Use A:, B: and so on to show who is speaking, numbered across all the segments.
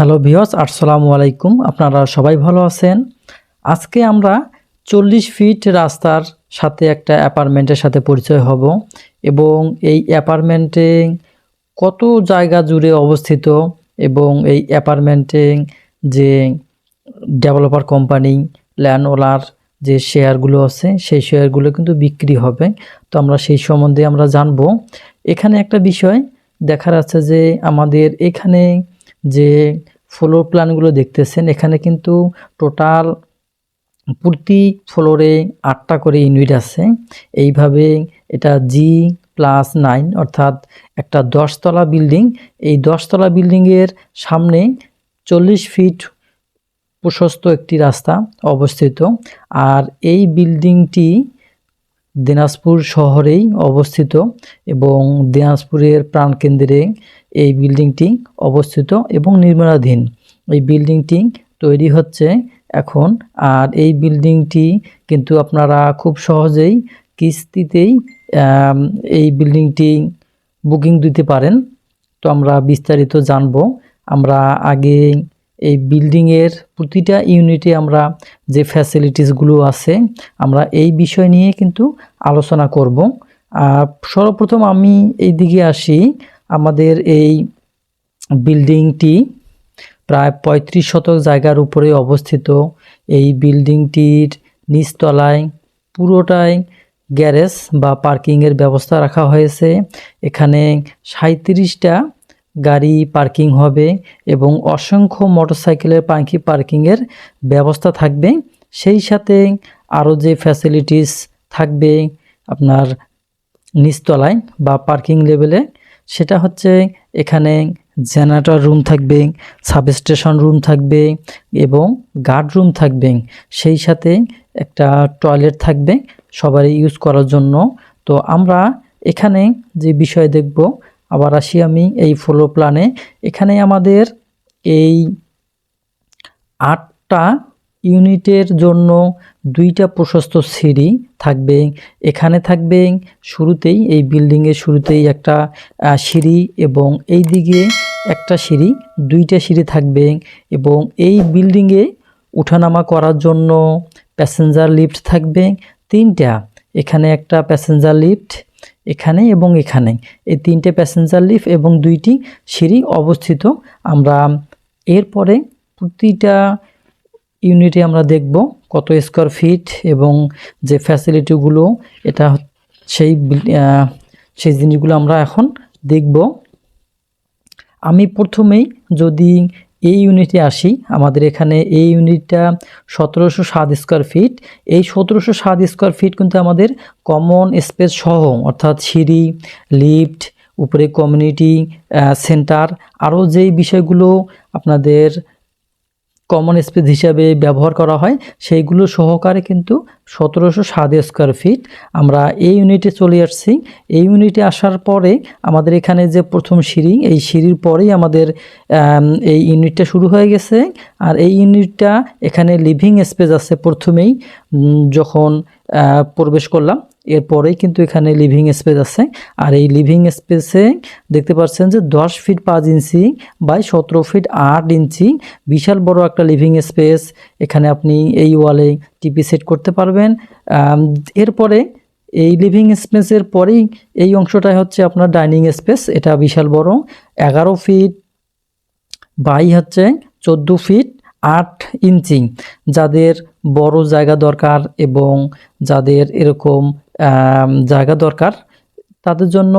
A: Hello ভিওস আসসালামু আলাইকুম। আপনারা সবাই ভালো আছেন? আজকে আমরা চল্লিশ ফিট রাস্তার সাথে একটা অ্যাপার্টমেন্টের সাথে পরিচয় হব এবং এই অ্যাপার্টমেন্টে কত জায়গা জুড়ে অবস্থিত এবং এই অ্যাপার্টমেন্টে যে ডেভেলপার কোম্পানি, ল্যান্ডওলার যে শেয়ারগুলো আছে, সেই শেয়ারগুলো কিন্তু বিক্রি হবে। তো আমরা সেই সম্বন্ধে আমরা জানব। এখানে একটা বিষয় দেখার আছে যে আমাদের এখানে যে ফ্লোর প্ল্যানগুলো দেখতেছেন, এখানে কিন্তু টোটাল প্রতি ফ্লোরে আটটা করে ইউনিট আছে। এইভাবে এটা জি প্লাস নাইন অর্থাৎ একটা দশতলা বিল্ডিং এই দশতলা বিল্ডিংয়ের সামনে চল্লিশ ফিট প্রশস্ত একটি রাস্তা অবস্থিত। আর এই বিল্ডিংটি দিনাজপুর শহরেই অবস্থিত এবং দিনাজপুরের প্রাণকেন্দ্রে এই বিল্ডিংটি অবস্থিত এবং নির্মাণাধীন। এই বিল্ডিংটি তৈরি হচ্ছে এখন, আর এই বিল্ডিংটি কিন্তু আপনারা খুব সহজেই কিস্তিতেই এই বিল্ডিংটি বুকিং দিতে পারেন। তো আমরা বিস্তারিত জানব। আমরা আগে এই বিল্ডিংয়ের প্রতিটা ইউনিটে আমরা যে ফ্যাসিলিটিসগুলো আছে, আমরা এই বিষয় নিয়ে কিন্তু আলোচনা করব। আর সর্বপ্রথম আমি এই দিকে আসি, আমাদের এই বিল্ডিংটি প্রায় পঁয়ত্রিশ শতক জায়গার উপরে অবস্থিত। এই বিল্ডিংটির নিচতলায় পুরোটাই গ্যারেজ বা পার্কিংয়ের ব্যবস্থা রাখা হয়েছে। এখানে সাঁত্রিশটা গাড়ি পার্কিং হবে এবং অসংখ্য মোটরসাইকেলের পাখি পার্কিংয়ের ব্যবস্থা থাকবে। সেই সাথে আরও যে ফ্যাসিলিটিস থাকবে আপনার নিচতলায় বা পার্কিং লেভেলে সেটা হচ্ছে এখানে জেনারেটর রুম থাকবে সাবস্টেশন রুম থাকবে এবং গার্ড রুম থাকবে। সেই সাথে একটা টয়লেট থাকবে সবারই ইউজ করার জন্য। তো আমরা এখানে যে বিষয় দেখব আবার আসি আমি এই ফ্লো প্ল্যানে এখানে আমাদের এই আটটা ইউনিটের জন্য দুইটা প্রশস্ত সিঁড়ি থাকবে। এখানে থাকবে শুরুতেই, এই বিল্ডিংয়ের শুরুতেই একটা সিঁড়ি এবং এই দিকে একটা সিঁড়ি, দুইটা সিঁড়ি থাকবে এবং এই বিল্ডিংয়ে উঠানামা করার জন্য প্যাসেঞ্জার লিফট থাকবে তিনটা। এখানে একটা প্যাসেঞ্জার লিফট এখানে এবং এখানে। এই তিনটে প্যাসেঞ্জার লিফট এবং দুইটি সিঁড়ি অবস্থিত। আমরা এরপরে প্রতিটা ইউনিটে আমরা দেখব কত স্কোয়ার ফিট এবং যে ফ্যাসিলিটিগুলো এটা সেই সেই জিনিসগুলো আমরা এখন দেখব। আমি প্রথমেই যদি এই ইউনিটে আসি। আমাদের এখানে এই ইউনিটটা সতেরোশো সাত স্কোয়ার ফিট এই সতেরোশো সাত স্কোয়ার ফিট কিন্তু আমাদের কমন স্পেস সহ, অর্থাৎ সিঁড়ি লিফট উপরে কমিউনিটি সেন্টার আরও যেই বিষয়গুলো আপনাদের কমন স্পেস হিসাবে ব্যবহার করা হয়। সেইগুলো সহকারে কিন্তু সতেরোশো সাত স্কোয়ার ফিট আমরা এই ইউনিটে চলে আসছি। এই ইউনিটে আসার পরে আমাদের এখানে যে প্রথম সিঁড়ি, এই সিঁড়ির পরেই আমাদের এই ইউনিটটা শুরু হয়ে গেছে। আর এই ইউনিটটা এখানে লিভিং স্পেস আছে প্রথমেই। যখন প্রবেশ করলাম এরপরেই কিন্তু এখানে লিভিং স্পেস আছে। আর এই লিভিং স্পেসে দেখতে পাচ্ছেন যে দশ ফিট পাঁচ ইঞ্চি বাই সতেরো ফিট আট ইঞ্চি বিশাল বড় একটা লিভিং স্পেস এখানে আপনি এই ওয়ালে টিপি সেট করতে পারবেন। এরপরে এই লিভিং স্পেসের পরেই এই অংশটাই হচ্ছে আপনার ডাইনিং স্পেস এটা বিশাল বড়, এগারো ফিট বাই হচ্ছে চোদ্দ ফিট আট ইঞ্চি যাদের বড় জায়গা দরকার এবং যাদের এরকম জায়গা দরকার। তাদের জন্য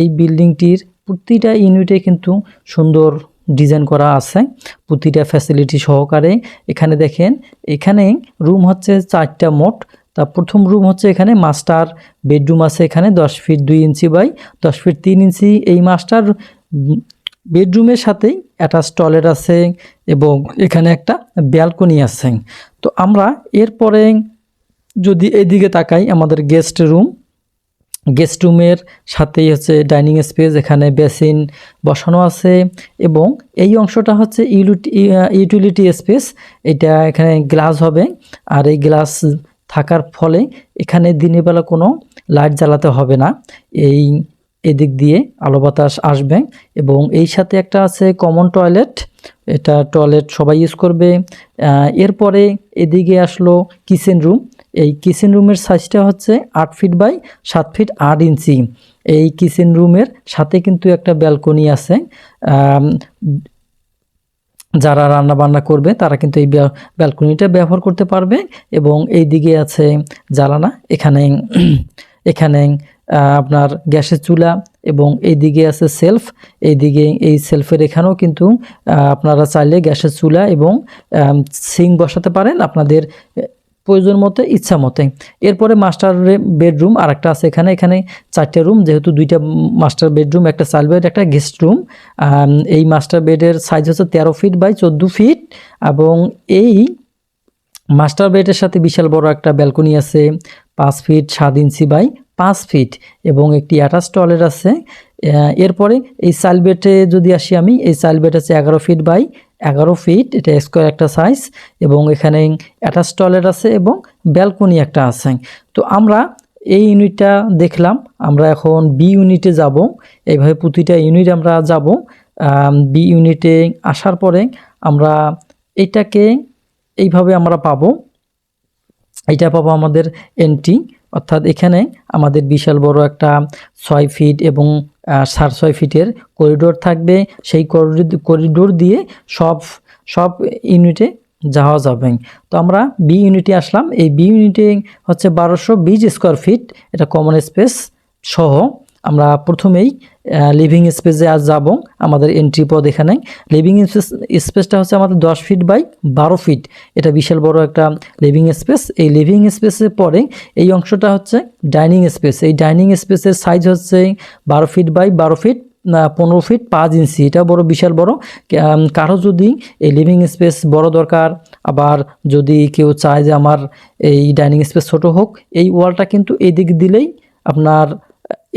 A: এই বিল্ডিংটির প্রতিটা ইউনিটে কিন্তু সুন্দর ডিজাইন করা আছে। প্রতিটা ফ্যাসিলিটি সহকারে। এখানে দেখেন, এখানে রুম হচ্ছে চারটা মোট। তা প্রথম রুম হচ্ছে এখানে মাস্টার বেডরুম আছে এখানে, দশ ফিট দুই ইঞ্চি বাই দশ ফিট তিন ইঞ্চি। এই মাস্টার বেডরুমের সাথেই অ্যাটাচ টয়লেট আছে এবং এখানে একটা ব্যালকনি আছে। তো আমরা এরপরে যদি এদিকে তাকাই, আমাদের গেস্ট রুম গেস্ট রুমের সাথেই হচ্ছে ডাইনিং স্পেস এখানে বেসিন বসানো আছে এবং এই অংশটা হচ্ছে ইউটিলিটি স্পেস এটা এখানে গ্লাস হবে। আর এই গ্লাস থাকার ফলে এখানে দিনের বেলা কোনো লাইট জ্বালাতে হবে না। এই এদিক দিয়ে আলো বাতাস আসবে এবং এই সাথে একটা আছে কমন টয়লেট এটা টয়লেট সবাই ইউজ করবে। এরপরে এদিকে আসলো কিচেন রুম এই কিচেন রুমের সাইজটা হচ্ছে আট ফিট বাই সাত ফিট আট ইঞ্চি এই কিচেন রুমের সাথে কিন্তু একটা ব্যালকনি আছে। যারা রান্না বান্না করবে, তারা কিন্তু এই ব্যালকনিটা ব্যবহার করতে পারবে এবং এই দিকে আছে জ্বালানা এখানে এখানে আপনার গ্যাসের চুলা এবং এই দিকে আছে সেলফ এই দিকে এই সেলফের এখানেও কিন্তু আপনারা চাইলে গ্যাসের চুলা এবং সিং বসাতে পারেন। আপনাদের প্রয়োজন মতো, ইচ্ছা মতে। এরপরে মাস্টার বেডরুম আর একটা আছে এখানে। এখানে চারটে রুম যেহেতু দুইটা মাস্টার বেডরুম একটা চাইল্ড বেড একটা গেস্ট রুম এই মাস্টার বেডের সাইজ হচ্ছে তেরো ফিট বাই চোদ্দ ফিট এবং এই মাস্টার বেডের সাথে বিশাল বড় একটা ব্যালকনি আছে, পাঁচ ফিট সাত ইঞ্চি বাই পাঁচ ফিট এবং একটি অ্যাটাচ টয়লেট আছে। এরপরে এই চাইল্ড বেডে যদি আসি আমি, এই চাইল্ড বেড আছে এগারো ফিট বাই এগারো ফিট এটা স্কোয়ার একটা সাইজ এবং এখানে অ্যাটাচ টয়লেট আছে এবং ব্যালকনি একটা আছে। তো আমরা এই ইউনিটটা দেখলাম, আমরা এখন বি ইউনিটে যাব। এইভাবে প্রতিটা ইউনিট আমরা যাব। বি ইউনিটে আসার পরে আমরা এটাকে এইভাবে আমরা পাবো। এটা পাবো আমাদের এন্ট্রি অর্থাৎ এখানে আমাদের বিশাল বড় একটা ছয় ফিট এবং সাড়ে ছয় ফিটের করিডোর থাকবে। সেই করিডোর দিয়ে সব সব ইউনিটে যাওয়া যাবে। তো আমরা বি ইউনিটে আসলাম। এই বি ইউনিটে হচ্ছে বারোশো বিশ স্কোয়ার ফিট এটা কমন স্পেস সহ। আমরা প্রথমেই লিভিং স্পেসে আজ যাব, আমাদের এন্ট্রি পদ এখানে। লিভিং স্পেস স্পেসটা হচ্ছে আমাদের দশ ফিট বাই বারো ফিট এটা বিশাল বড় একটা লিভিং স্পেস এই লিভিং স্পেসের পরে এই অংশটা হচ্ছে ডাইনিং স্পেস এই ডাইনিং স্পেসের সাইজ হচ্ছে বারো ফিট বাই বারো ফিট পনেরো ফিট পাঁচ ইঞ্চি এটা বড়, বিশাল বড়। কারও যদি এই লিভিং স্পেস বড় দরকার, আবার যদি কেউ চায় যে আমার এই ডাইনিং স্পেস ছোট হোক, এই ওয়ালটা কিন্তু এই দিক দিলেই আপনার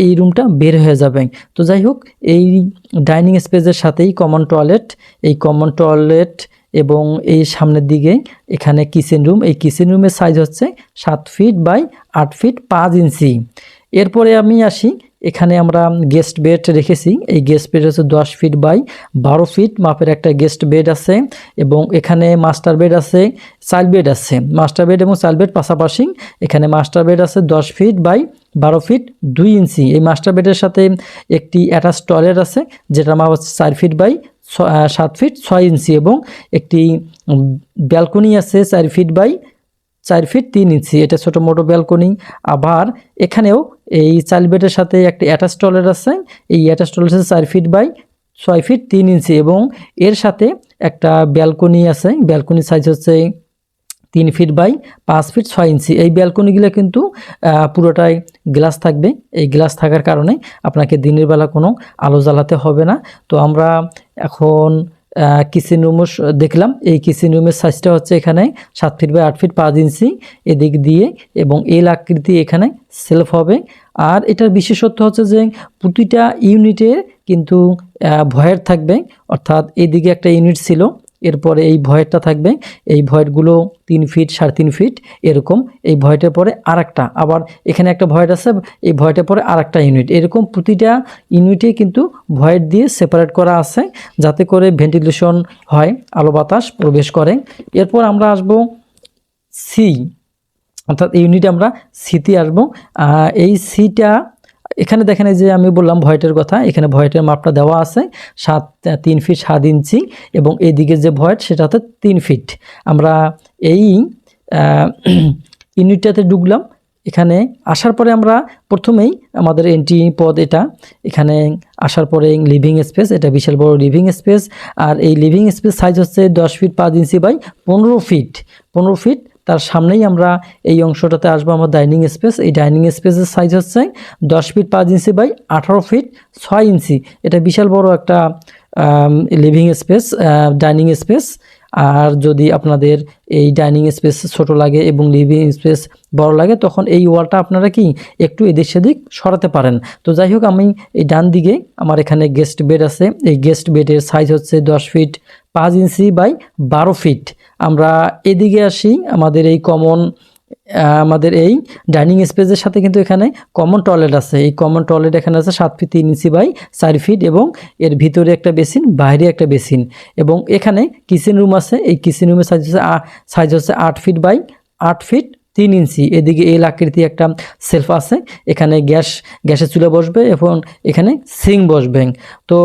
A: এই রুমটা বের হয়ে যাবে। তো যাই হোক, এই ডাইনিং স্পেসের সাথেই কমন টয়লেট এই কমন টয়লেট এবং এই সামনের দিকে এখানে কিচেন রুম এই কিচেন রুমের সাইজ হচ্ছে সাত ফিট বাই আট ফিট পাঁচ ইঞ্চি। এরপরে আমি আসি, এখানে আমরা গেস্ট বেড রেখেছি। এই গেস্ট বেড হচ্ছে দশ ফিট বাই বারো ফিট মাপের একটা গেস্ট বেড আছে এবং এখানে মাস্টার বেড আছে চাইল্ড বেড আছে। মাস্টার বেড এবং চাইল্ড বেড পাশাপাশি এখানে মাস্টার বেড আছে দশ ফিট বাই বারো ফিট দুই ইঞ্চি। এই মাস্টার বেডের সাথে একটি অ্যাটাচ টয়লেট আছে যেটা মাপ হচ্ছে চার ফিট বাই সাত ফিট ছয় ইঞ্চি এবং একটি ব্যালকনি আছে চার ফিট বাই চার ফিট তিন ইঞ্চি। এটা ছোটো মোটো ব্যালকনি। আবার এখানেও এই চাইল্ড বেডের সাথে একটা অ্যাটাচ টয়লেট আছে। এই অ্যাটাচ টয়লেট আছে চার ফিট বাই ছয় ফিট তিন ইঞ্চি এবং এর সাথে একটা ব্যালকনি আছে। ব্যালকনি সাইজ হচ্ছে তিন ফিট বাই পাঁচ ফিট ছয় ইঞ্চি এই ব্যালকনিগুলো কিন্তু পুরোটাই গ্লাস থাকবে। এই গ্লাস থাকার কারণে আপনাকে দিনের বেলা কোনো আলো জ্বালাতে হবে না। তো আমরা এখন কিচেন রুমও দেখলাম। এই কিচেন রুমের সাইজটা হচ্ছে এখানে সাত ফিট বাই আট ফিট পাঁচ ইঞ্চি এদিক দিয়ে এবং এল আকৃতি এখানে সেলফ হবে। আর এটার বিশেষত্ব হচ্ছে যে প্রতিটা ইউনিটের কিন্তু ভয়ের থাকবে। অর্থাৎ এদিকে একটা ইউনিট ছিল। এরপরে এই ভয়েরটা থাকবে, এই ভয়েরগুলো তিন ফিট সাড়ে তিন ফিট এরকম, এই ভয়েটের পরে আর আবার এখানে একটা ভয়েট আছে, এই ভয়েটের পরে আর একটা ইউনিট এরকম প্রতিটা ইউনিটে কিন্তু ভয়েট দিয়ে সেপারেট করা আছে, যাতে করে ভেন্টিলেশন হয়, আলো বাতাস প্রবেশ করে। এরপর আমরা আসব সি অর্থাৎ ইউনিটে আমরা সিতে আসব। এই সিটা এখানে দেখেন এই যে আমি বললাম ভয়েটের কথা, এখানে ভয়েটের মাপটা দেওয়া আছে সাত, তিন ফিট সাত ইঞ্চি এবং এইদিকে যে ভয়েট সেটা হচ্ছে তিন ফিট। আমরা এই ইউনিটটাতে ঢুকলাম। এখানে আসার পরে আমরা প্রথমেই আমাদের এন্ট্রি পদ এটা, এখানে আসার পরে লিভিং স্পেস এটা বিশাল বড় লিভিং স্পেস আর এই লিভিং স্পেস সাইজ হচ্ছে দশ ফিট পাঁচ ইঞ্চি বাই পনেরো ফিট। পনেরো ফিট তার সামনেই আমরা এই অংশটাতে আসব, আমার ডাইনিং স্পেস এই ডাইনিং স্পেসের সাইজ হচ্ছে দশ ফিট পাঁচ ইঞ্চি বাই আঠারো ফিট ছয় ইঞ্চি এটা বিশাল বড় একটা লিভিং স্পেস ডাইনিং স্পেস আর যদি আপনাদের এই ডাইনিং স্পেস ছোট লাগে এবং লিভিং স্পেস বড় লাগে, তখন এই ওয়ালটা আপনারা কি একটু এদিক সেদিক সরাতে পারেন। তো যাই হোক, আমি এই ডান দিকে আমার এখানে গেস্ট বেড আছে। এই গেস্ট বেডের সাইজ হচ্ছে দশ ফিট পাঁচ ইঞ্চি বাই বারো ফিট আমরা এদিকে আসি, আমাদের এই কমন আমাদের এই ডাইনিং স্পেসের সাথে কিন্তু এখানে কমন টয়লেট আছে। এই কমন টয়লেট এখানে আছে সাত ফিট তিন ইঞ্চি বাই চার ফিট এবং এর ভিতরে একটা বেসিন বাইরে একটা বেসিন এবং এখানে কিচেন রুম আছে। এই কিচেন রুমের সাইজ হচ্ছে সাইজ হচ্ছে আট ফিট বাই আট ফিট তিন ইঞ্চি। এদিকে এল আকৃতি একটা সেলফ আছে। এখানে গ্যাস গ্যাসের চুলা বসবে এবং এখানে সিং বসবে। তো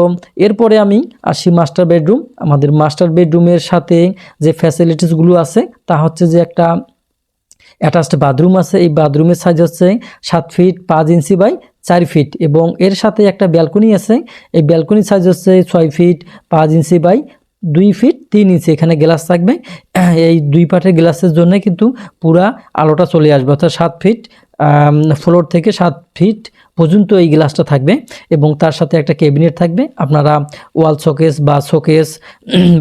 A: এরপরে আমি আসি মাস্টার বেডরুম আমাদের মাস্টার বেডরুমের সাথে যে ফ্যাসিলিটিসগুলো আছে, তা হচ্ছে যে একটা অ্যাটাচড বাথরুম আছে। এই বাথরুমের সাইজ হচ্ছে সাত ফিট পাঁচ ইঞ্চি বাই চার ফিট এবং এর সাথে একটা ব্যালকনি আছে। এই ব্যালকনির সাইজ হচ্ছে ছয় ফিট পাঁচ ইঞ্চি বাই দুই ফিট তিন ইঞ্চি এখানে গ্লাস থাকবে। এই দুই পাটের গ্লাসের জন্য কিন্তু পুরা আলোটা চলে আসবে, অর্থাৎ সাত ফিট ফ্লোর থেকে সাত ফিট পর্যন্ত এই গ্লাসটা থাকবে এবং তার সাথে একটা ক্যাবিনেট থাকবে। আপনারা ওয়াল শোকেস বা শোকেস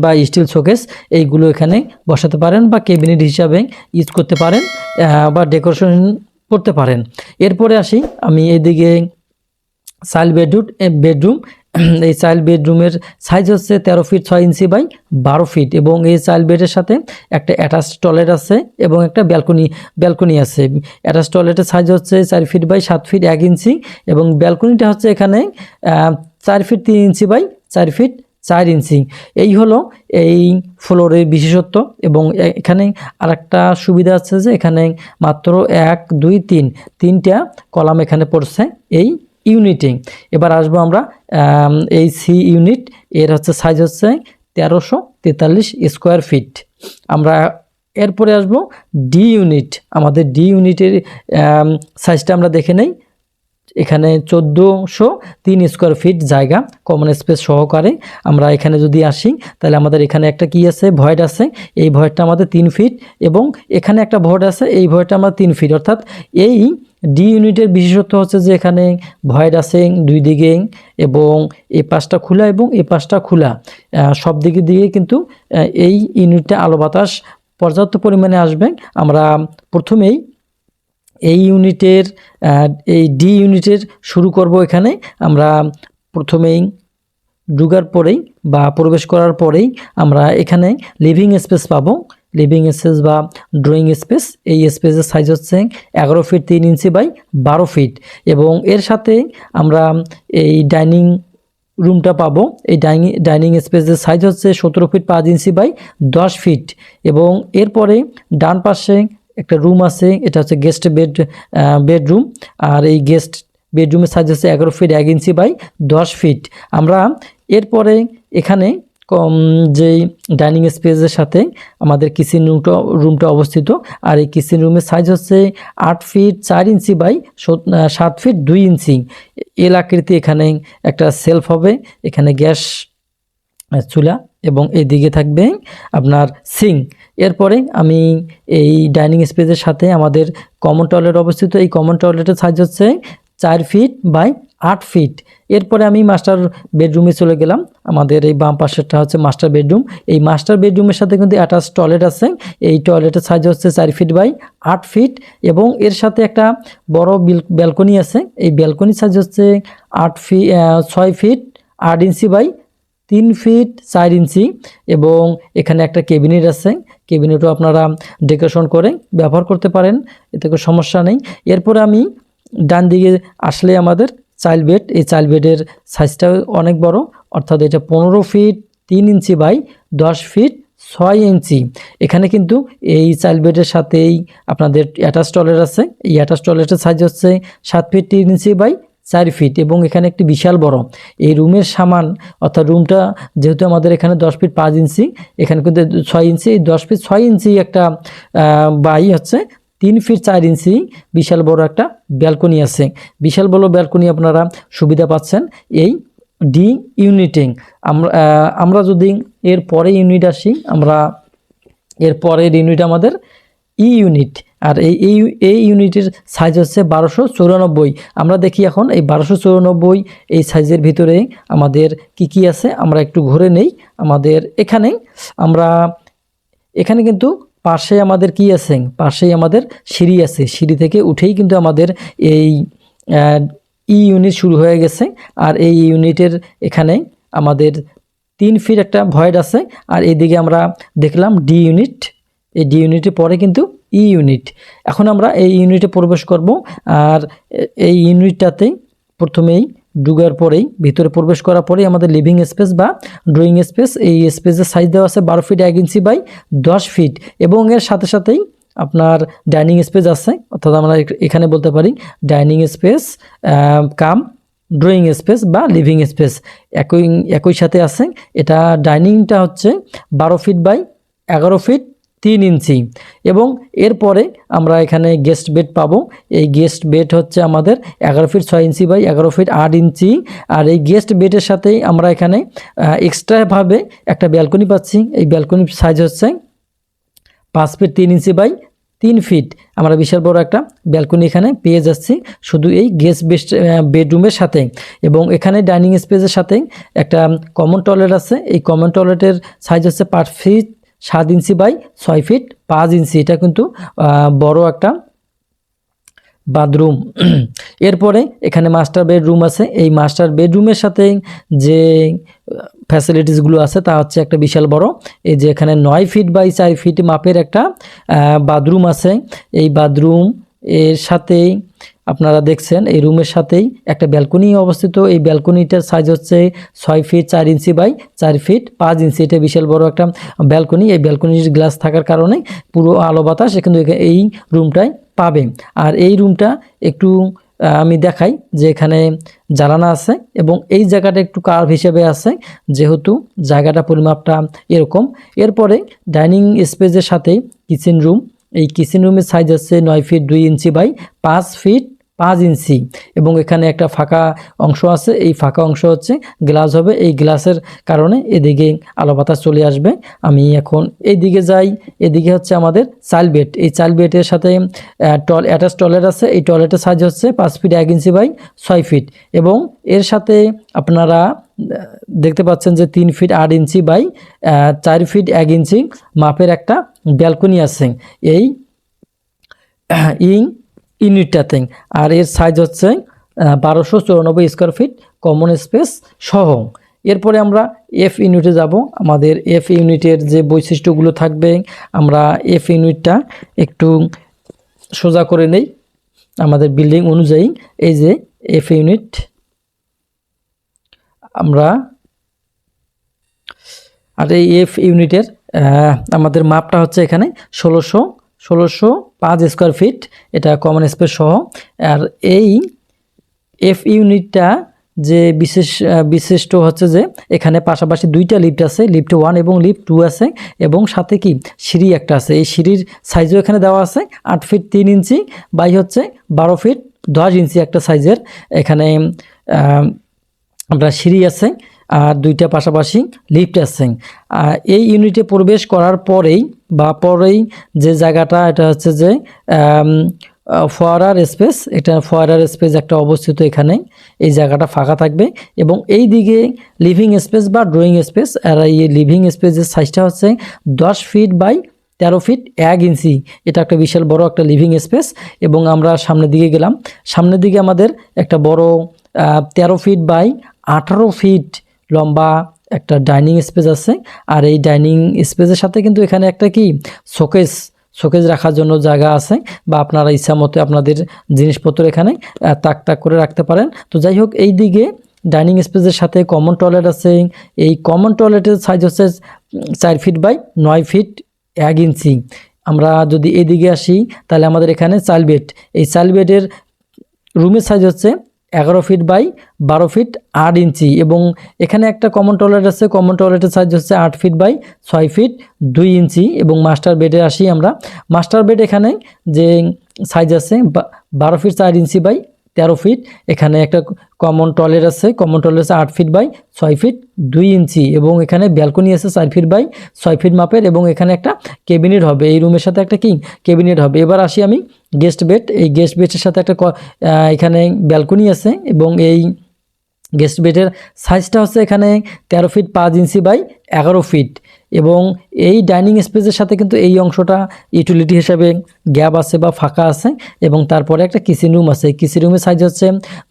A: বা স্টিল শোকেস এইগুলো এখানে বসাতে পারেন বা ক্যাবিনেট হিসাবে ইউজ করতে পারেন বা ডেকোরেশন করতে পারেন। এরপরে আসি আমি এদিকে চাইল্ড বেডরুম বেডরুম এই চাইল্ড বেডরুমের সাইজ হচ্ছে তেরো ফিট ছয় ইঞ্চি বাই বারো ফিট এবং এই চাইল্ড বেডের সাথে একটা অ্যাটাচ টয়লেট আছে এবং একটা ব্যালকনি ব্যালকনি আছে। অ্যাটাচ টয়লেটের সাইজ হচ্ছে চার ফিট বাই সাত ফিট এক ইঞ্চি এবং ব্যালকনিটা হচ্ছে এখানে চার ফিট তিন ইঞ্চি বাই চার ফিট চার ইঞ্চি এই হলো এই ফ্লোরের বিশেষত্ব এবং এখানে আরেকটা সুবিধা আছে যে এখানে মাত্র এক, দুই, তিন, তিনটা কলাম এখানে পড়ছে। এই ইউনিটে। এবার আসব আমরা এই সি ইউনিট, এর হচ্ছে সাইজ হচ্ছে তেরোশো তেতাল্লিশ স্কোয়ার ফিট আমরা এরপরে আসব ডি ইউনিট। আমাদের ডি ইউনিটের সাইজটা আমরা দেখে নেই। এখানে চোদ্দোশো তিন স্কোয়ার ফিট জায়গা কমন স্পেস সহকারে। আমরা এখানে যদি আসি, তাহলে আমাদের এখানে একটা কি আছে? ভয়েড আছে। এই ভয়েডটা আমাদের তিন ফিট এবং এখানে একটা ভয়েড আছে, এই ভয়েডটা আমাদের তিন ফিট অর্থাৎ এই ডি ইউনিটের বিশেষত্ব হচ্ছে যে এখানে ভয়েড আছে, দুই দিকে এবং এ পাশটা খোলা এবং এ পাশটা খোলা। সব দিকে দিয়ে কিন্তু এই ইউনিটটা আলো বাতাস পর্যাপ্ত পরিমাণে আসবে। আমরা প্রথমেই এই ইউনিটের এই ডি ইউনিটের শুরু করব এখানে। আমরা প্রথমেই ঢুকার পরেই বা প্রবেশ করার পরেই আমরা এখানে লিভিং স্পেস পাবো। লিভিং স্পেস বা ড্রয়িং স্পেস এই স্পেসের সাইজ হচ্ছে এগারো ফিট তিন ইঞ্চি বাই বারো ফিট এবং এর সাথে আমরা এই ডাইনিং রুমটা পাবো। এই ডাইনিং ডাইনিং স্পেসের সাইজ হচ্ছে সতেরো ফিট পাঁচ ইঞ্চি বাই দশ ফিট এবং এরপরে ডান পাশে একটা রুম আছে, এটা হচ্ছে গেস্ট বেড বেডরুম আর এই গেস্ট বেডরুমের সাইজ হচ্ছে এগারো ফিট এক ইঞ্চি বাই দশ ফিট আমরা এরপরে এখানে যেই ডাইনিং স্পেসের সাথে আমাদের কিচেন রুমটা রুমটা অবস্থিত। আর এই কিচেন রুমের সাইজ হচ্ছে আট ফিট চার ইঞ্চি বাই সত- ফিট দুই ইঞ্চি। এল আকৃতি এখানে একটা সেলফ হবে, এখানে গ্যাস চুলা এবং এদিকে থাকবে আপনার সিং এরপরে আমি এই ডাইনিং স্পেসের সাথে আমাদের কমন টয়লেট অবস্থিত। এই কমন টয়লেটের সাইজ হচ্ছে চার ফিট বাই আট ফিট এরপরে আমি মাস্টার বেডরুমে চলে গেলাম। আমাদের এই বাম পাশেরটা হচ্ছে মাস্টার বেডরুম এই মাস্টার বেডরুমের সাথে কিন্তু অ্যাটাচ টয়লেট আছে। এই টয়লেটের সাইজ হচ্ছে চার ফিট বাই আট ফিট এবং এর সাথে একটা বড় ব্যালকনি আছে। এই ব্যালকনির সাইজ হচ্ছে আট ফি ছয় ফিট আট ইঞ্চি বাই তিন ফিট চার ইঞ্চি এবং এখানে একটা কেবিনেট আছে। কেবিনেটও আপনারা ডেকোরেশন করে ব্যবহার করতে পারেন। এতে কোনো সমস্যা নেই। এরপরে আমি ডান দিকে আসলে আমাদের চাইল্ড বেড এই চাইল্ড বেডের সাইজটা অনেক বড়, অর্থাৎ এটা পনেরো ফিট তিন ইঞ্চি বাই দশ ফিট ছয় ইঞ্চি। এখানে কিন্তু এই চাইল্ড বেডের সাথেই আপনাদের অ্যাটাচ টলের আছে। এই অ্যাটাচ টয়লেটের সাইজ হচ্ছে সাত ফিট তিন ইঞ্চি বাই চার ফিট এবং এখানে একটি বিশাল বড়। এই রুমের সামান, অর্থাৎ রুমটা যেহেতু আমাদের এখানে দশ ফিট পাঁচ ইঞ্চি, এখানে কিন্তু ছয় ইঞ্চি দশ ফিট ছয় ইঞ্চি একটা বাই হচ্ছে তিন ফিট চার ইঞ্চি বিশাল বড় একটা ব্যালকনি আছে। বিশাল বড় ব্যালকনি আপনারা সুবিধা পাচ্ছেন এই ডি ইউনিটিং আমরা আমরা যদি এর পরে ইউনিট আসি, আমরা এর পরের ইউনিট আমাদের ই ইউনিট আর এই এই এই ইউনিটের সাইজ হচ্ছে বারোশো চৌরানব্বই। আমরা দেখি এখন এই বারোশো চৌরানব্বই এই সাইজের ভিতরে আমাদের কি কি আছে? আমরা একটু ঘুরে নেই। আমাদের এখানে আমরা, এখানে কিন্তু পাশে আমাদের কি আছে? পাশেই আমাদের সিঁড়ি আছে। সিঁড়ি থেকে উঠেই কিন্তু আমাদের এই ই ইউনিট শুরু হয়ে গেছে। আর এই ইউনিটের এখানে আমাদের তিন ফিট একটা ভয়েড আছে। আর এইদিকে আমরা দেখলাম ডি ইউনিট এই ডি ইউনিটের পরে কিন্তু ই ইউনিট এখন আমরা এই ইউনিটে প্রবেশ করব। আর এই ইউনিটটাতে প্রথমেই ঢুকার পরেই, ভিতরে প্রবেশ করার পরেই আমাদের লিভিং স্পেস বা ড্রয়িং স্পেস এই স্পেসের সাইজ দেওয়া আছে বারো ফিট এক ইঞ্চি বাই দশ ফিট এবং এর সাথে সাথেই আপনার ডাইনিং স্পেস আছে, অর্থাৎ আমরা এখানে বলতে পারি dining space cum drawing space বা লিভিং স্পেস একই একই সাথে আছে, এটা ডাইনিংটা হচ্ছে বারো ফিট বাই এগারো ফিট তিন ইঞ্চি। এবং এরপরে আমরা এখানে গেস্ট বেড পাবো। এই গেস্ট বেড হচ্ছে আমাদের এগারো ফিট ছয় ইঞ্চি বাই এগারো ফিট আট ইঞ্চি। আর এই গেস্ট বেডের সাথেই আমরা এখানে এক্সট্রাভাবে একটা ব্যালকনি পাচ্ছি। এই ব্যালকনির সাইজ হচ্ছে পাঁচ ফিট তিন ইঞ্চি বাই তিন ফিট আমরা বিশাল বড় একটা ব্যালকনি এখানে পেয়ে যাচ্ছি। শুধু এই গেস্ট বেস্ট বেডরুমের সাথে। এবং এখানে ডাইনিং স্পেসের সাথে একটা কমন টয়লেট আছে। এই কমন টয়লেটের সাইজ হচ্ছে পাঁচ ফিট সাত ইঞ্চি বাই ছয় ফিট, পাঁচ ইঞ্চি। এটা কিন্তু বড় একটা বাথরুম। এরপরে এখানে মাস্টার বেডরুম আছে। এই মাস্টার বেডরুমের সাথে যে ফ্যাসিলিটিসগুলো আছে, তা হচ্ছে একটা বিশাল বড়। এই যে এখানে নয় ফিট বাই চার ফিট মাপের একটা বাথরুম আছে। এই বাথরুম এর সাথেই আপনারা দেখছেন, এই রুমের সাথেই একটা ব্যালকনি অবস্থিত। এই ব্যালকনিটার সাইজ হচ্ছে ছয় ফিট চার ইঞ্চি বাই চার ফিট পাঁচ ইঞ্চি। এটা বিশাল বড় একটা ব্যালকনি এই ব্যালকনির গ্লাস থাকার কারণে পুরো আলো বাতাস কিন্তু এই রুমটায় পাবে। আর এই রুমটা একটু আমি দেখাই যে এখানে জ্বালানা আছে এবং এই জায়গাটা একটু কার্ভ হিসেবে আছে, যেহেতু জায়গাটা পরিমাপটা এরকম। এরপরে ডাইনিং স্পেসের সাথে কিচেন রুম এই কিচেন রুমের সাইজ আছে নয় ফিট দুই ইঞ্চি বাই পাঁচ ফিট পাঁচ ইঞ্চি এবং এখানে একটা ফাঁকা অংশ আছে। এই ফাঁকা অংশ হচ্ছে গ্লাস হবে। এই গ্লাসের কারণে এদিকে আলো বাতাস চলে আসবে। আমি এখন এইদিকে যাই। এদিকে হচ্ছে আমাদের চাইল বেড। এই চাইল বেডের সাথে টল, অ্যাটাচ টয়লেট আছে। এই টয়লেটের সাইজ হচ্ছে পাঁচ ফিট এক ইঞ্চি বাই ছয় ফিট এবং এর সাথে আপনারা দেখতে পাচ্ছেন যে তিন ফিট আট ইঞ্চি বাই চার ফিট এক ইঞ্চি মাপের একটা ব্যালকনি আছে। এই ইং ইউনিটটাতে আর এর সাইজ হচ্ছে বারোশো চুরানব্বই স্কোয়ার ফিট কমন স্পেস সহ। এরপরে আমরা এফ ইউনিটে যাব। আমাদের এফ ইউনিটের যে বৈশিষ্ট্যগুলো থাকবে, আমরা এফ ইউনিটটা একটু সোজা করে নেই। আমাদের বিল্ডিং অনুযায়ী এই যে এফ ইউনিট আমরা আর এই এফ ইউনিটের আমাদের মাপটা হচ্ছে এখানে ষোলোশো ষোলোশো পাঁচ স্কোয়ার ফিট, এটা কমন স্পেস সহ। আর এই এফ ইউনিটটা যে বিশেষ বিশিষ্ট হচ্ছে যে এখানে পাশাপাশি দুইটা লিফট আছে লিফট ওয়ান এবং লিফট টু আছে এবং সাথে কি সিঁড়ি একটা আছে। এই সিঁড়ির সাইজও এখানে দেওয়া আছে, আট ফিট তিন ইঞ্চি, বাই হচ্ছে বারো ফিট দশ ইঞ্চি একটা সাইজের এখানে আমরা সিঁড়ি আছে আর দুইটা পাশাপাশি লিফট আছে এই ইউনিটে প্রবেশ করার পরেই বা পরেই যে জায়গাটা, এটা হচ্ছে যে ফোয়ারার স্পেস এটা ফোয়ারার স্পেস একটা অবস্থিত এখানে। এই জায়গাটা ফাঁকা থাকবে এবং এই দিকে লিভিং স্পেস বা ড্রয়িং স্পেস আর এই লিভিং স্পেসের সাইজটা হচ্ছে দশ ফিট বাই তেরো ফিট এক ইঞ্চি এটা একটা বিশাল বড় একটা লিভিং স্পেস এবং আমরা সামনের দিকে গেলাম। সামনের দিকে আমাদের একটা বড় তেরো ফিট বাই আঠারো ফিট লম্বা একটা ডাইনিং স্পেস আছে। আর এই ডাইনিং স্পেসের সাথে কিন্তু এখানে একটা কি? শোকেস শোকেজ রাখার জন্য জায়গা আছে বা আপনারা ইচ্ছা মতো আপনাদের জিনিসপত্র এখানে তাক তাক করে রাখতে পারেন। তো যাই হোক, এই দিকে ডাইনিং স্পেসের সাথে কমন টয়লেট আছে। এই কমন টয়লেটের সাইজ হচ্ছে চার ফিট বাই নয় ফিট এক ইঞ্চি। আমরা যদি এদিকে আসি, তাহলে আমাদের এখানে চাইল বেড। এই চাইল বেডের রুমের সাইজ হচ্ছে এগারো ফিট বাই বারো ফিট আট ইঞ্চি এবং এখানে একটা কমন টয়লেট আছে। কমন টয়লেটের সাইজ হচ্ছে আট ফিট বাই ছয় ফিট দুই ইঞ্চি এবং মাস্টার বেডে আসি আমরা। মাস্টার বেড এখানে যে সাইজ আছে বারো ফিট চার ইঞ্চি বাই তেরো ফিট এখানে একটা কমন টয়লেট আছে। কমন টয়লেট আছে আট ফিট বাই ছয় ফিট দুই ইঞ্চি। এবং এখানে ব্যালকনি আছে চার ফিট বাই ছয় ফিট মাপের। এবং এখানে একটা ক্যাবিনেট হবে। এই রুমের সাথে একটা কি ক্যাবিনেট হবে। এবার আসি আমি গেস্ট বেড এই গেস্ট বেডের সাথে একটা এখানে ব্যালকনি আছে। এবং এই গেস্ট বেডের সাইজটা হচ্ছে এখানে তেরো ফিট পাঁচ ইঞ্চি বাই এগারো ফিট এবং এই ডাইনিং স্পেসের সাথে কিন্তু এই অংশটা ইউটিলিটি হিসাবে গ্যাপ আছে বা ফাঁকা আছে এবং তারপরে একটা কিচেন রুম আছে। কিচেন রুমের সাইজ হচ্ছে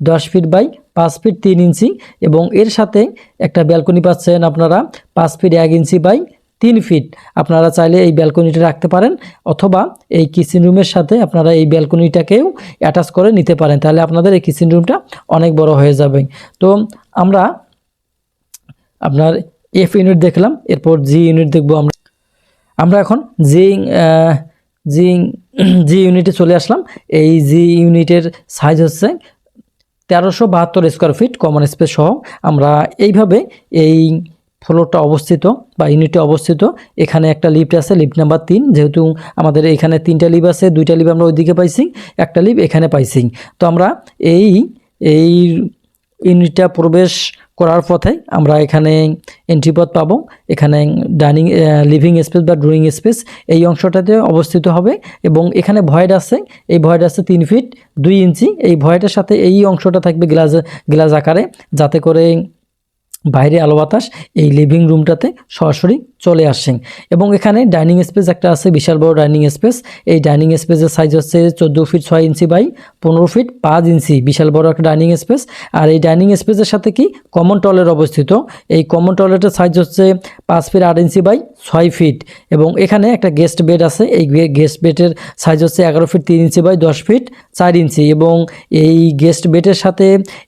A: দশ ফিট বাই পাঁচ ফিট তিন ইঞ্চি এবং এর সাথে একটা ব্যালকনি পাচ্ছেন আপনারা পাঁচ ফিট এক ইঞ্চি বাই তিন ফিট। আপনারা চাইলে এই ব্যালকনিটা রাখতে পারেন অথবা এই কিচেন রুমের সাথে আপনারা এই ব্যালকনিটাকেও অ্যাটাচ করে নিতে পারেন। তাহলে আপনাদের এই কিচেন রুমটা অনেক বড় হয়ে যাবে। তো আমরা আপনার এফ ইউনিট দেখলাম, এরপর জি ইউনিট দেখব আমরা। আমরা এখন জি জি জি ইউনিটে চলে আসলাম। এই জি ইউনিটের সাইজ হচ্ছে তেরোশো বাহাত্তর স্কোয়ার ফিট কমন স্পেস সহ। আমরা এইভাবে এই ফ্লোরটা অবস্থিত বা ইউনিটে অবস্থিত, এখানে একটা লিফট আছে লিফট নাম্বার তিন। যেহেতু আমাদের এখানে তিনটা লিফট আছে, দুইটা লিফট আমরা ওইদিকে পাইছি, একটা লিফট এখানে পাইছি। তো আমরা এই এই ইউনিটটা প্রবেশ করার পথে আমরা এখানে এন্ট্রি পথ পাবো। এখানে ডাইনিং লিভিং স্পেস বা ড্রয়িং স্পেস এই অংশটাতে অবস্থিত হবে এবং এখানে ভয়েড আছে। এই ভয়েড আছে তিন ফিট দুই ইঞ্চি। এই ভয়েডের সাথে এই অংশটা থাকবে গ্লাস গ্লাস আকারে, যাতে করে বাইরে আলো বাতাস এই লিভিং রুমটাতে সরাসরি চলে আসে এবং এখানে ডাইনিং স্পেস একটা আছে, বিশাল বড় ডাইনিং স্পেস। এই ডাইনিং স্পেসের সাইজ হচ্ছে চোদ্দ ফিট ছয় ইঞ্চি বাই পনেরো ফিট পাঁচ ইঞ্চি, বিশাল বড় একটা ডাইনিং স্পেস। আর এই ডাইনিং স্পেসের সাথে কি কমন টয়লেট অবস্থিত? এই কমন টয়লেটের সাইজ হচ্ছে পাঁচ ফিট আট ইঞ্চি বাই ছয় ফিট। এবং এখানে একটা গেস্ট বেড আছে, এই গেস্ট বেডের সাইজ হচ্ছে এগারো ফিট তিন ইঞ্চি বাই দশ ফিট চার ইঞ্চি। এবং এই গেস্ট বেডের সাথে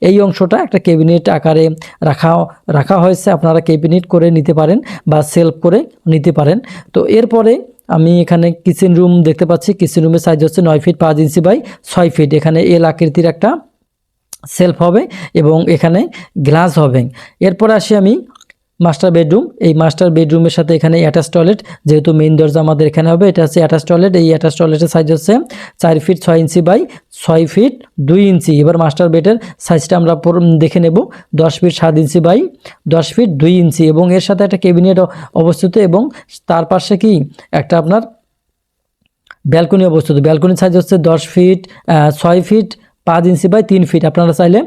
A: এই অংশটা একটা ক্যাবিনেট আকারে রাখা রাখা হয়েছে। আপনারা ক্যাবিনেট করে নিতে পারেন বা সেলফ করে নিতে পারেন। তো এরপরে আমি এখানে কিচেন রুম দেখতে পাচ্ছি। কিচেন রুমের সাইজ হচ্ছে নয় ফিট পাঁচ ইঞ্চি বাই ছয় ফিট এখানে এল আকৃতির একটা সেলফ হবে এবং এখানে গ্লাস হবে। এরপর আসি আমি মাস্টার বেডরুম এই মাস্টার বেডরুমের সাথে এখানে অ্যাটাচ টয়লেট যেহেতু মেইন দরজা আমাদের এখানে হবে, এটা হচ্ছে অ্যাটাচ টয়লেট এই অ্যাটাচ টয়লেটের সাইজ হচ্ছে চার ফিট ছয় ইঞ্চি বাই ছয় ফিট দুই ইঞ্চি এবার মাস্টার বেডের সাইজটা আমরা দেখে নেব। দশ ফিট সাত ইঞ্চি বাই দশ ফিট দুই ইঞ্চি এবং এর সাথে একটা ক্যাবিনেট অবস্থিত এবং তার পাশে কি? একটা আপনার ব্যালকনি অবস্থিত। ব্যালকনির সাইজ হচ্ছে দশ ফিট ছয় ফিট পাঁচ ইঞ্চি বাই তিন ফিট। আপনারা চাইলে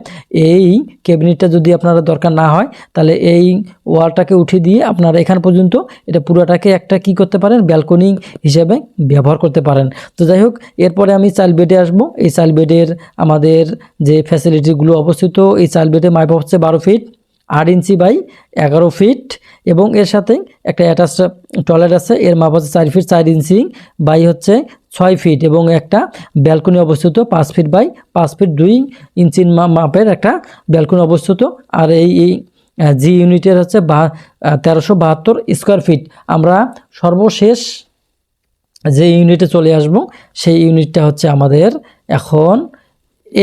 A: এই ক্যাবিনেটটা যদি আপনারা দরকার না হয়, তাহলে এই ওয়ালটাকে উঠে দিয়ে আপনারা এখান পর্যন্ত এটা পুরোটাকে একটা কি করতে পারেন, ব্যালকনি হিসেবে ব্যবহার করতে পারেন। তো যাই হোক, এরপরে আমি চাইল বেডে আসব। এই চাইল বেডের আমাদের যে ফ্যাসিলিটিগুলো অবস্থিত, এই চাল বেডে মাইপ হচ্ছে বারো ফিট। আট ইঞ্চি বাই এগারো ফিট এবং এর সাথে একটা অ্যাটাচ টয়লেট আছে। এর মাপ হচ্ছে চার ফিট চার ইঞ্চি বাই হচ্ছে ছয় ফিট এবং একটা ব্যালকনি অবস্থিত পাঁচ ফিট বাই পাঁচ ফিট দুই ইঞ্চির মাপের একটা ব্যালকনি অবস্থিত। আর এই এই জি ইউনিটের হচ্ছে বা তেরোশো বাহাত্তর স্কোয়ার ফিট আমরা সর্বশেষ যে ইউনিটে চলে আসব, সেই ইউনিটটা হচ্ছে আমাদের এখন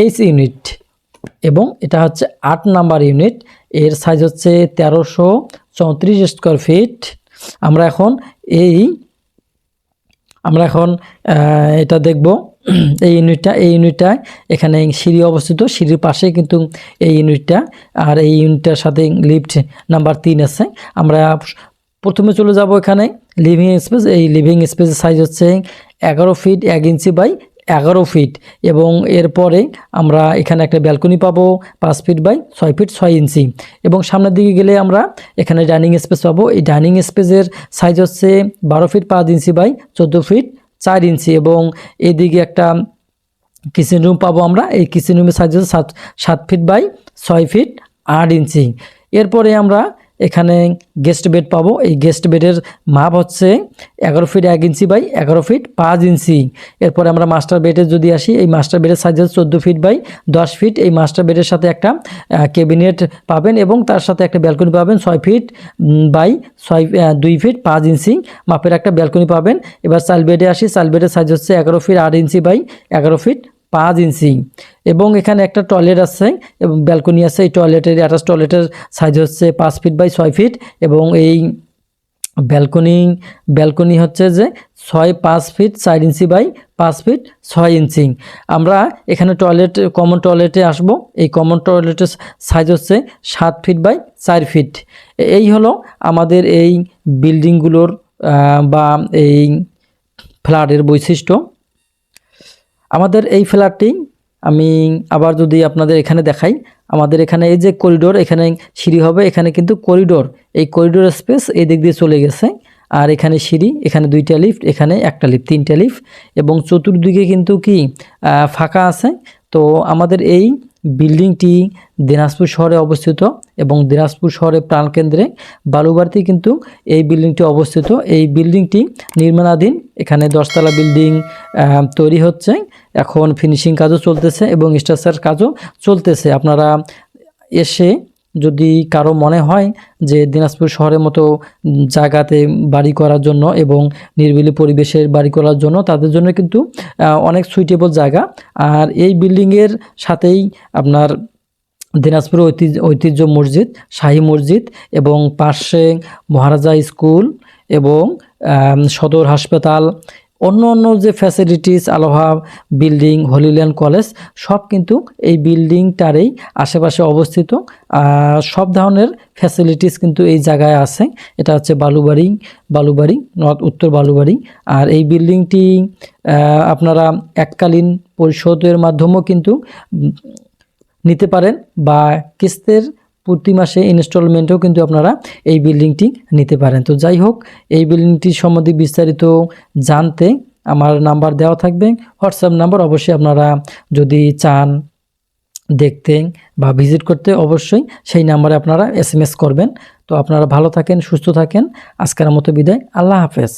A: এইচ ইউনিট এবং এটা হচ্ছে আট নাম্বার ইউনিট। এর সাইজ হচ্ছে তেরোশো চৌত্রিশ স্কোয়ার ফিট আমরা এখন এই, আমরা এখন এটা দেখব। এই ইউনিটটা এই ইউনিটটা এখানে সিঁড়ি অবস্থিত। সিঁড়ির পাশে কিন্তু এই ইউনিটটা আর এই ইউনিটটার সাথে লিফট নাম্বার তিন আছে। আমরা প্রথমে চলে যাব এখানে। লিভিং স্পেস এই লিভিং স্পেসের সাইজ হচ্ছে এগারো ফিট এক ইঞ্চি বাই এগারো ফিট এবং এরপরে আমরা এখানে একটা ব্যালকনি পাবো পাঁচ ফিট বাই ছয় ফিট ছয় ইঞ্চি এবং সামনের দিকে গেলে আমরা এখানে ডাইনিং স্পেস পাবো। এই ডাইনিং স্পেসের সাইজ হচ্ছে বারো ফিট পাঁচ ইঞ্চি বাই চোদ্দ ফিট চার ইঞ্চি এবং এদিকে একটা কিচেন রুম পাবো আমরা। এই কিচেন রুমের সাইজ হচ্ছে সাত সাত ফিট বাই ছয় ফিট আট ইঞ্চি এরপরে আমরা এখানে গেস্ট বেড পাবো। এই গেস্ট বেডের মাপ হচ্ছে এগারো ফিট এক ইঞ্চি বাই এগারো ফিট পাঁচ ইঞ্চি এরপরে আমরা মাস্টার বেডে যদি আসি, এই মাস্টার বেডের সাইজ হচ্ছে চোদ্দ ফিট বাই দশ ফিট এই মাস্টার বেডের সাথে একটা ক্যাবিনেট পাবেন এবং তার সাথে একটা ব্যালকনি পাবেন ছয় ফিট বাই ছয় দুই ফিট পাঁচ ইঞ্চি মাপের একটা ব্যালকনি পাবেন। এবার চাল বেডে আসি, চাল বেডের সাইজ হচ্ছে এগারো ফিট আট ইঞ্চি বাই এগারো ফিট পাঁচ ইঞ্চি। এবং এখানে একটা টয়লেট আছে, এবং ব্যালকনি আছে। এই টয়লেটের অ্যাটাচ টয়লেটের সাইজ হচ্ছে পাঁচ ফিট বাই ছয় ফিট এবং এই ব্যালকনি ব্যালকনি হচ্ছে যে ছয় পাঁচ ফিট চার ইঞ্চি বাই পাঁচ ফিট ছয় ইঞ্চি। আমরা এখানে টয়লেট কমন টয়লেটে আসব। এই কমন টয়লেটের সাইজ হচ্ছে সাত ফিট বাই চার ফিট এই হলো আমাদের এই বিল্ডিংগুলোর বা এই ফ্ল্যাটের বৈশিষ্ট্য। আমাদের এই ফ্ল্যাটটি আমি আবার যদি আপনাদের এখানে দেখাই, আমাদের এখানে এই যে করিডোর, এখানে সিঁড়ি হবে, এখানে কিন্তু করিডোর। এই করিডোর স্পেস এই দিক দিয়ে চলে গেছে। আর এখানে সিঁড়ি, এখানে দুইটা লিফট, এখানে একটা লিফট, তিনটা লিফট। এবং চতুর্দিকে কিন্তু কি ফাঁকা আছে। তো আমাদের এই বিল্ডিংটি দিনাজপুর শহরে অবস্থিত এবং দিনাজপুর শহরের প্রাণকেন্দ্রে বালুবাড়িতে কিন্তু এই বিল্ডিংটি অবস্থিত। এই বিল্ডিংটি নির্মাণাধীন, এখানে দশতলা বিল্ডিং তৈরি হচ্ছে। এখন ফিনিশিং কাজও চলতেছে এবং স্ট্রাকচার কাজও চলতেছে। আপনারা এসে যদি কারও মনে হয় যে দিনাজপুর শহরের মতো জায়গাতে বাড়ি করার জন্য এবং নির্বিলি পরিবেশের বাড়ি করার জন্য তাদের জন্য কিন্তু অনেক সুইটেবল জায়গা। আর এই বিল্ডিংয়ের সাথেই আপনার দিনাজপুর ঐতিহ্য ঐতিহ্য মসজিদ, শাহী মসজিদ এবং পাশে মহারাজা স্কুল এবং সদর হাসপাতাল অন্য অন্য যে ফ্যাসিলিটিস আলোহা বিল্ডিং হলিল্যান্ড কলেজ সব কিন্তু এই বিল্ডিংটারেই আশেপাশে অবস্থিত। সব ধরনের ফ্যাসিলিটিস কিন্তু এই জায়গায় আছে। এটা হচ্ছে বালুবাড়ি বালুবাড়ি, নর্থ, উত্তর বালুবাড়ি। আর এই বিল্ডিংটি আপনারা এককালীন পরিশোধের মাধ্যমেও কিন্তু নিতে পারেন বা কিস্তের প্রতি মাসে ইনস্টলমেন্টেও কিন্তু আপনারা এই বিল্ডিংটি নিতে পারেন। তো যাই হোক, এই বিল্ডিংটি সম্বন্ধে বিস্তারিত জানতে আমার নাম্বার দেওয়া থাকবে। হোয়াটসঅ্যাপ নাম্বার অবশ্যই আপনারা যদি চান দেখতে বা ভিজিট করতে, অবশ্যই সেই নাম্বারে আপনারা এস করবেন। তো আপনারা ভালো থাকেন, সুস্থ থাকেন। আজকের মতো বিদায়। আল্লাহ হাফেজ।